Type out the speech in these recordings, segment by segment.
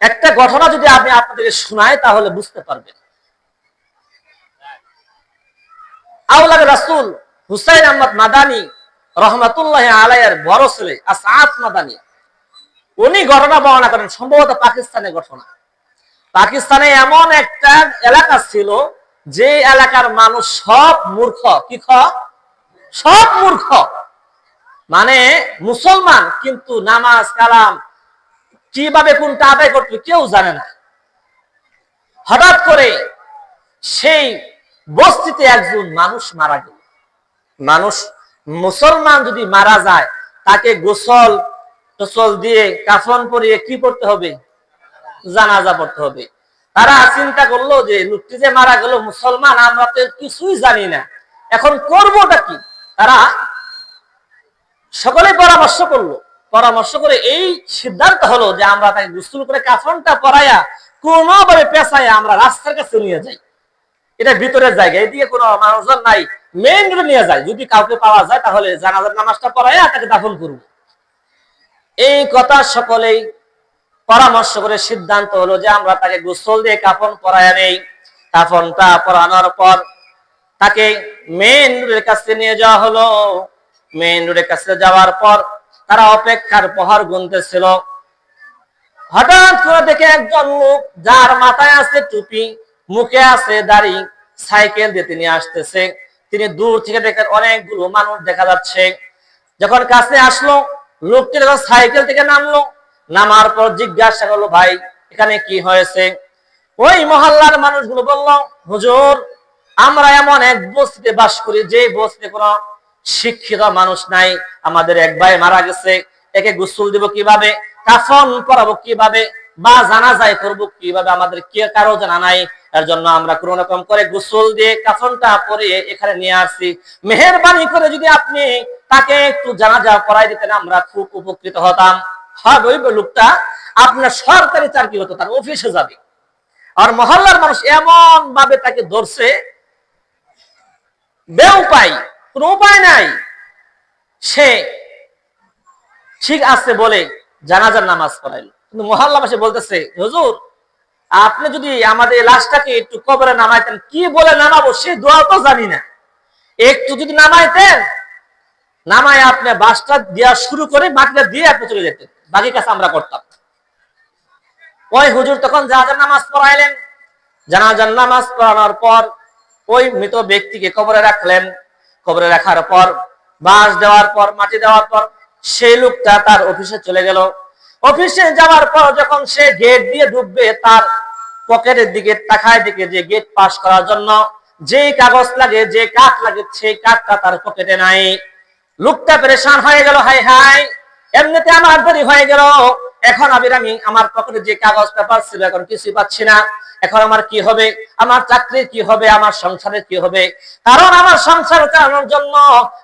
একটা ঘটনা যদি আমি আপনাদেরকে শোনাই তাহলে বুঝতে পারবেন। আউলাদ রাসূল হুসাইন আহমদ মাদানি রহমাতুল্লাহ আলাইয়ের বড় ছেলে আসাদ মাদানি, উনি ঘটনা বর্ণনা করেন, সম্ভবত পাকিস্তানের ঘটনা। পাকিস্তানে এমন একটা এলাকা ছিল, যে এলাকার মানুষ সব মূর্খ। কি খ? সব মূর্খ। মানে মুসলমান, কিন্তু নামাজ, কালাম কীভাবে কোনটা আদায় করতে কেউ জানে না। হঠাৎ করে সেই বস্তিতে একজন মানুষ মারা গেল। মানুষ মুসলমান যদি মারা যায়, তাকে গোসল টোসল দিয়ে, কাফন পরিয়ে কি করতে হবে? জানাজা পড়তে হবে। তারা চিন্তা করল যে, লোকটি যে মারা গেল, মুসলমান, আমরা তো কিছুই জানি না। এখন করবোটা কি? তারা সকলে পরামর্শ করল। পরামর্শ করে এই সিদ্ধান্ত হলো যে আমরা তাকে গুসল করে কাফনটা পরাইয়া কোনোভাবে পেঁচাইয়া আমরা রাস্তার কাছে নিয়ে যাই। এটা ভিতরের জায়গা, এদিকে কোনো মানুষজন নাই মেইন রোডে নিয়ে যায়। যদি কাউকে পাওয়া যায়, তাহলে জানাজার নামাজটা পড়াইয়া তাকে দাফন করব এই কথা সকলেই পরামর্শ করে সিদ্ধান্ত হলো যে আমরা তাকে গোসল দিয়ে কাফন পরাইয়া নেই। কাফনটা পরানোর পর তাকে মেইন রোডের কাছে নিয়ে যাওয়া হলো। মেইন রোডের কাছে যাওয়ার পর তারা অপেক্ষার প্রহর গুনতেছিল। হঠাৎ করে দেখে একজন লোক, যার মাথায় আছে টুপি, মুখে আছে দাড়ি, সাইকেল দিয়ে তিনি আসতেছে। তিনি দূর থেকে দেখেন অনেকগুলো মানুষ দেখা যাচ্ছে। যখন কাছে আসলো, লোকটি যখন সাইকেল থেকে নামলো। নামার পর জিজ্ঞাসা করল, ভাই, এখানে কি হয়েছে? ওই মহল্লার মানুষগুলো বলল, হুজুর, আমরা এমন এক বস্তিতে বাস করি যে বস্তিতে কোনো শিক্ষিত মানুষ নাই, আমাদের এক ভাই মারা গেছে, একে গোসল দিব কীভাবে, কাফন পরাবো কীভাবে, বা জানা যায় করব কীভাবে, আমাদের কে কারও জানা নাই, এর জন্য আমরা কোন রকম করে গোসল দিয়ে কাফনটা পরে এখানে নিয়ে আসছি। মেহরবানি করে যদি আপনি তাকে একটু জানাজা করাই দিতেন, আমরা খুব উপকৃত হতাম। হয় ওই লোকটা, আপনার সরকারি চাকরি হতো, তার অফিসে যাবে। আর মহল্লার মানুষ এমন ভাবে তাকে ধরছে বেউপায় কোন উপায় নাই। সে ঠিক আছে বলে জানাজার নামাজ পড়াইল। কিন্তু মহল্লাবাসী বলতেছে, হুজুর, আপনি যদি আমাদের লাশটাকে একটু কবরে নামাইতেন, কি বলে নামাবো সে দোয়া তো জানি না। একটু যদি নামাইতেন, নামায় আপনি বাসটা দেওয়া শুরু করে মাটিটা দিয়ে আপনি চলে যেতেন। বাকি কাজ আমরা করতাম। ওই হুজুর তখন জানাজার নামাজ পড়াইলেন। জানাজার নামাজ পড়ানোর পর ওই মৃত ব্যক্তিকে কবরে রাখলেন। কবরে রাখার পর বাঁশ দেওয়ার পর, মাটি দেওয়ার পর, সেই লোকটা তার অফিসে চলে গেল। অফিসে যাওয়ার পর যখন সে গেট দিয়ে ঢুকবে, তার পকেটের দিকে তাকায় দিকে যে গেট পাস করার জন্য যে কাগজ লাগে, যে কাঠ লাগে, সেই কাঠটা তার পকেটে নাই। লোকটা পরেশান হয়ে গেল হাই হাই এমনিতে আমার দেরি হয়ে গেল। এখন আবির আমি আমার পকেটে যে কাগজ পেপার ছিল, এখন কিছুই পাচ্ছি না। এখন আমার কি হবে? আমার চাকরির কি হবে? আমার সংসারের কি হবে? কারণ আমার সংসার চালানোর জন্য,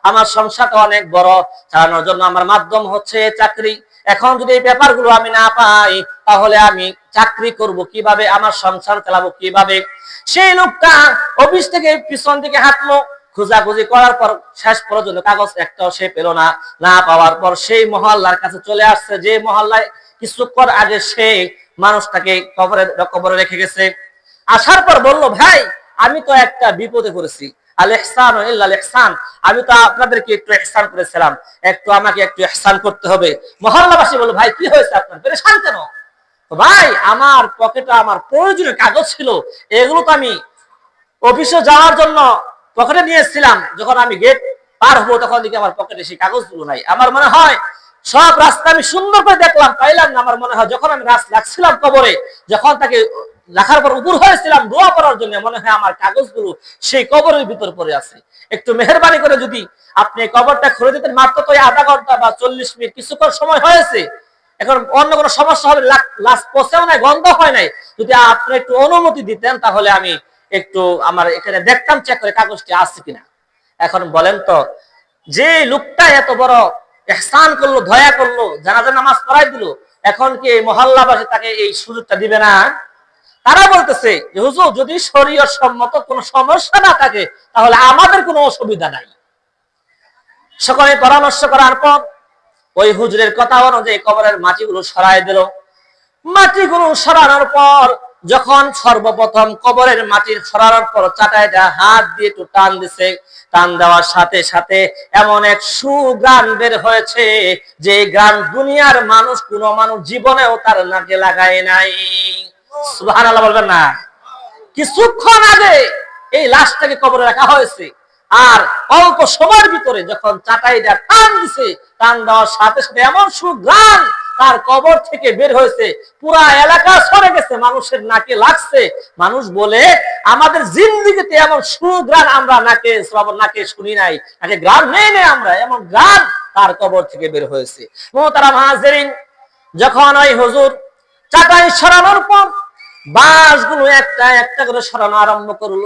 আমার সংসারটা অনেক বড়। চালানোর জন্য আমার মাধ্যম হচ্ছে চাকরি। এখন যদি এই ব্যাপারগুলো আমি না পাই, তাহলে আমি চাকরি করব কীভাবে? আমার সংসার চালাবো কীভাবে? সেই লোকটা অফিস থেকে পিছন দিকে হাঁটলো। খোঁজাখুঁজি করার পর শেষ পর্যন্ত কাগজ একটাও সে পেল না। না পাওয়ার পর সেই মহল্লার কাছে চলে আসছে। যে মহল্লায় কিছুক্ষণ আগে সে মানুষটাকে কবরে কবরে রেখে গেছে। আসার পর বলল, ভাই, আমি তো একটা বিপদে ইহসান আমি তো আপনাদেরকে একটু করেছিলাম। একটু আমাকে একটু করতে হবে। মহল্লাবাসী বলল, ভাই, কি হয়েছে আপনার? পেরেশান কেন? ভাই, আমার পকেটে আমার প্রয়োজনীয় কাগজ ছিল। এগুলো তো আমি অফিসে যাওয়ার জন্য পকেটে নিয়েছিলাম। যখন আমি গেট পার হব, তখন দেখি আমার পকেটে সেই কাগজগুলো নাই। আমার মনে হয় সব রাস্তা আমি সুন্দর করে দেখলাম, পাইলাম না আমার মনে হয়। যখন আমি রাস্তা লাগছিলাম কবরে, যখন তাকে রাখার পর উপর হয়েছিলাম দোয়া করার জন্য, মনে হয় আমার কাগজগুলো সেই কবরের ভিতর পড়ে আছে। একটু মেহরবানি করে যদি আপনি কবরটা খুলে দিতেন, মাত্র তো আধা ঘণ্টা বা চল্লিশ মিনিট কিছুক্ষণ সময় হয়েছে। এখন অন্য কোনো সমস্যা হবে লাস্ট পচেও নাই, গন্ধ হয় নাই। যদি আপনি একটু অনুমতি দিতেন, তাহলে আমি একটু আমার এখানে দেখতাম চেক করে কাগজটি আছে কিনা। এখন বলেন তো, যে লোকটা এত বড় এহসান করল, দয়া করল, জানাজা নামাজ পড়াই দিল। এখন কি এই মহল্লাবাসী তাকে এই সুযোগটা দিবে না? তারা বলতেছে হুজুর, যদি শরীয় সম্মত কোনো সমস্যা না থাকে, তাহলে আমাদের কোনো অসুবিধা নাই। সকলে পরামর্শ করার পর ওই হুজুরের কথা অনুযায়ী কবরের মাটিগুলো সরাই দিল। মাটিগুলো সরানোর পর যখন সর্বপ্রথম কবরের মাটির সরানোর পর চাটাইটা হাত দিয়ে একটু টান দিছে, টান দেওয়ার সাথে সাথে এমন এক সুগ্রান বের হয়েছে যে গান দুনিয়ার মানুষ, কোন মানুষ জীবনেও তার নাকে লাগায় নাই। সুবহানাল্লাহ বলবেন না। কিছুক্ষণ আগে এই লাশটাকে কবরে রাখা হয়েছে। আর অল্প সময়ের ভিতরে যখন চাটাইটা টান দিছে, টান দেওয়ার সাথে সাথে এমন সুগ্রান তার কবর থেকে বের হয়েছে। পুরা এলাকা সরে গেছে, মানুষের নাকে লাগছে। মানুষ বলে, আমাদের জিন্দিগিতে এমন সুগ্রান আমরা নাকে নাকে শুনি নাই। নাকে গ্রাম নেই নেই আমরা। এমন গ্রাম তার কবর থেকে বের হয়েছে। তারা মহাজেরিন, যখন ওই হুজুর চাটাই সরানোর পর বাসগুলো একটা একটা করে সরানো আরম্ভ করল।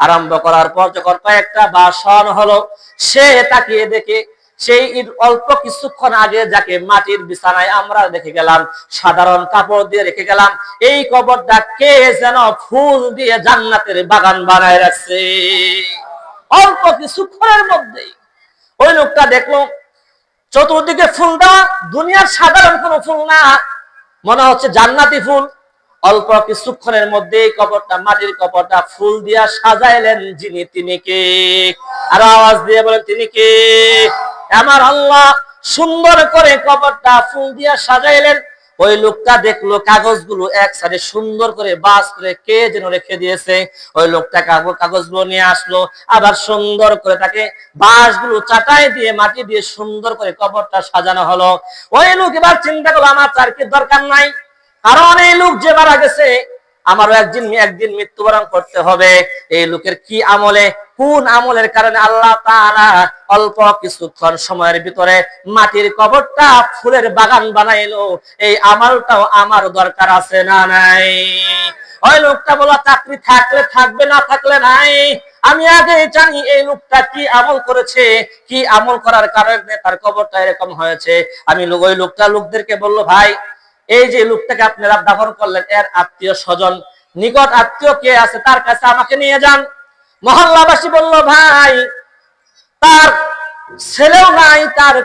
আরম্ভ করার পর যখন কয়েকটা বাঁশ সরানো হলো, সে তাকিয়ে দেখে সেই ঈদ অল্প কিছুক্ষণ আগে যাকে মাটির বিছানায় আমরা দেখে গেলাম, সাধারণ কাপড় দিয়ে রেখে গেলাম, এই কবরটা কে যেন ফুল দিয়ে জান্নাতের বাগান বানায় রাখছে। অল্প কিছুক্ষণের মধ্যেই ওই লোকটা দেখল, চতুর্দিকে ফুল দেওয়া দুনিয়ার সাধারণ কোনো ফুল না, মনে হচ্ছে জান্নাতি ফুল। অল্প কিছুক্ষণের মধ্যে কবরটা, মাটির কবরটা ফুল দিয়া সাজাইলেন যিনি, তিনি কে? আর আওয়াজ দিয়ে বলেন, তিনি কে? আমার আল্লাহ সুন্দর করে কবরটা ফুল দিয়া সাজাইলেন। ওই লোকটা দেখল, কাগজগুলো এক সাইডে সুন্দর করে বাস করে কে যেন রেখে দিয়েছে। ওই লোকটা কাগজ, কাগজগুলো নিয়ে আসলো, আবার সুন্দর করে তাকে বাঁশগুলো চাটাই দিয়ে, মাটি দিয়ে সুন্দর করে কবরটা সাজানো হলো। ওই লোক এবার চিন্তা করল, আমার চার কি দরকার নাই। কারণ এই লোক যে মারা গেছে আমারও একদিন একদিন মৃত্যুবরণ করতে হবে। এই লোকের কি আমলে? কোন আমলের কারণে আল্লাহ তাআলা অল্প কিছুক্ষণ সময়ের ভিতরে মাটির কবরটা ফুলের বাগান বানাইলো? এই আমলটাও আমার দরকার আছে না নাই? ওই লোকটা বলা চাকরি থাকলে থাকবে, না থাকলে নাই? আমি আগে জানি এই লোকটা কি আমল করেছে, কি আমল করার কারণে তার কবরটা এরকম হয়েছে। আমি ওই লোকটা লোকদেরকে বলল, ভাই এই যে লোকটাকে আপনারা দাফন করলেন, এর আত্মীয় স্বজন, নিকট আত্মীয় কে আছে, তার কাছে আমাকে নিয়ে যান। মহল্লাবাসী বলল, ভাই, তার ছেলেও নাই, তার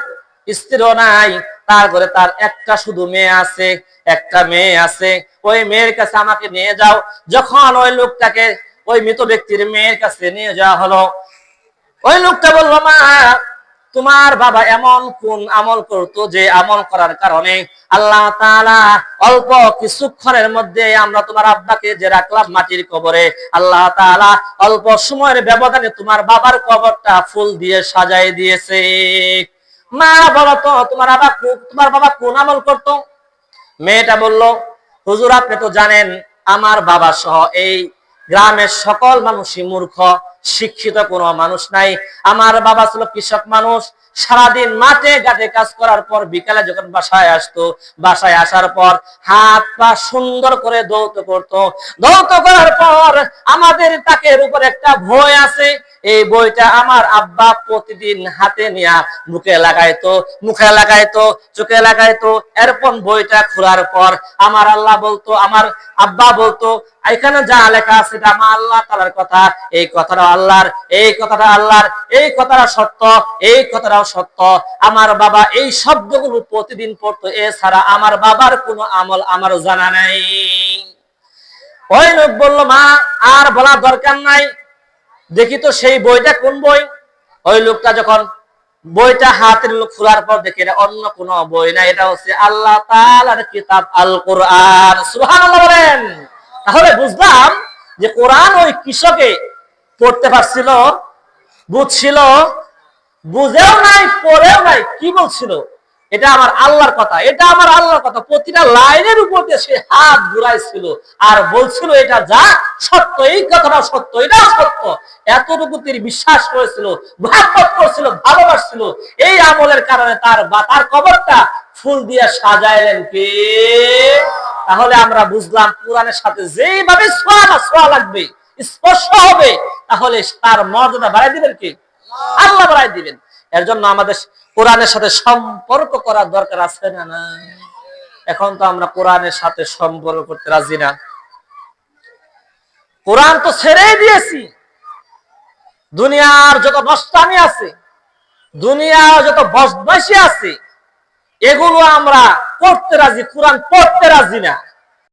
স্ত্রীও নাই, তার ঘরে তার একটা শুধু মেয়ে আছে, একটা মেয়ে আছে। ওই মেয়ের কাছে আমাকে নিয়ে যাও। যখন ওই লোকটাকে, ওই মৃত ব্যক্তির মেয়ের কাছে নিয়ে যাওয়া হলো, ওই লোকটা বলল, মা তোমার বাবা এমন কোন আমল করতো যে আমল করার কারণে আল্লাহ তাআলা অল্প কিছুক্ষণের মধ্যে আমরা তোমার আব্বাকে যে রাখলাম মাটির কবরে, আল্লাহ তাআলা অল্প সময়ের ব্যবধানে তোমার বাবার কবরটা ফুল দিয়ে সাজাই দিয়েছে। মা বলো তো তোমার বাবা তোমার বাবা কোন আমল করতো? মেয়েটা বলল, হুজুর, আপনি তো জানেন, আমার বাবা সহ এই গ্রামের সকল মানুষই মূর্খ। শিক্ষিত কোনো মানুষ নাই। আমার বাবা ছিল কৃষক মানুষ। সারাদিন মাঠে ঘাটে কাজ করার পর বিকালে যখন বাসায় আসতো, বাসায় আসার পর হাত পা সুন্দর করে দৌত করত। দৌত করার পর আমাদের তাকের উপর একটা ভয় আছে। এই বইটা আমার আব্বা প্রতিদিন হাতে নিয়ে মুখে লাগাইতো মুখে লাগাইতো, চোখে লাগাইতো। এরপর বইটা খোলার পর আমার আল্লাহ বলতো, আমার আব্বা বলতো, এখানে যা লেখা আছে এটা আমার আল্লাহ তালার কথা। এই কথাটা আল্লাহর, এই কথাটা আল্লাহর, এই কথাটা সত্য, এই কথাটাও সত্য। আমার বাবা এই শব্দগুলো প্রতিদিন পড়তো, এছাড়া আমার বাবার কোনো আমল আমার জানা নাই। ওই লোক বলল, মা, আর বলার দরকার নাই। দেখি তো সেই বইটা কোন বই? ওই লোকটা যখন বইটা হাতের লোক খোলার পর দেখে, এটা অন্য কোন বই না, এটা হচ্ছে আল্লাহ তাআলার কিতাব আল কোরআন বলেন। তাহলে বুঝলাম যে কোরআন ওই কৃষকে পড়তে পারছিল, বুঝছিল, বুঝেও নাই, পড়েও নাই, কি বলছিল? এটা আমার আল্লাহর কথা, এটা আমার আল্লাহর কথা। প্রতিটা লাইনের উপর দিয়ে সে হাত ঘুরাইছিল আর বলছিল, এটা যা সত্য, এই কথাটা সত্য এটা সত্য। এতটুকু তিনি বিশ্বাস করেছিল ভাবত করছিল ভালোবাসছিল। এই আমলের কারণে তার বা, তার কবরটা ফুল দিয়ে সাজাইলেন কে? তাহলে আমরা বুঝলাম, কোরআনের সাথে যেভাবে সোয়া সোয়া লাগবে স্পর্শ হবে, তাহলে তার মর্যাদা বাড়াই দিবেন কি? আল্লাহ বাড়াই দিবেন। এর জন্য আমাদের কোরআনের সাথে সম্পর্ক করার দরকার আছে না না এখন তো আমরা কোরআনের সাথে সম্পর্ক করতে রাজি না। কোরআন তো ছেড়েই দিয়েছি। দুনিয়ার যত নষ্টামি আছে, দুনিয়ার যত বসবাসী আছে, এগুলো আমরা করতে রাজি, কোরআন পড়তে রাজি না।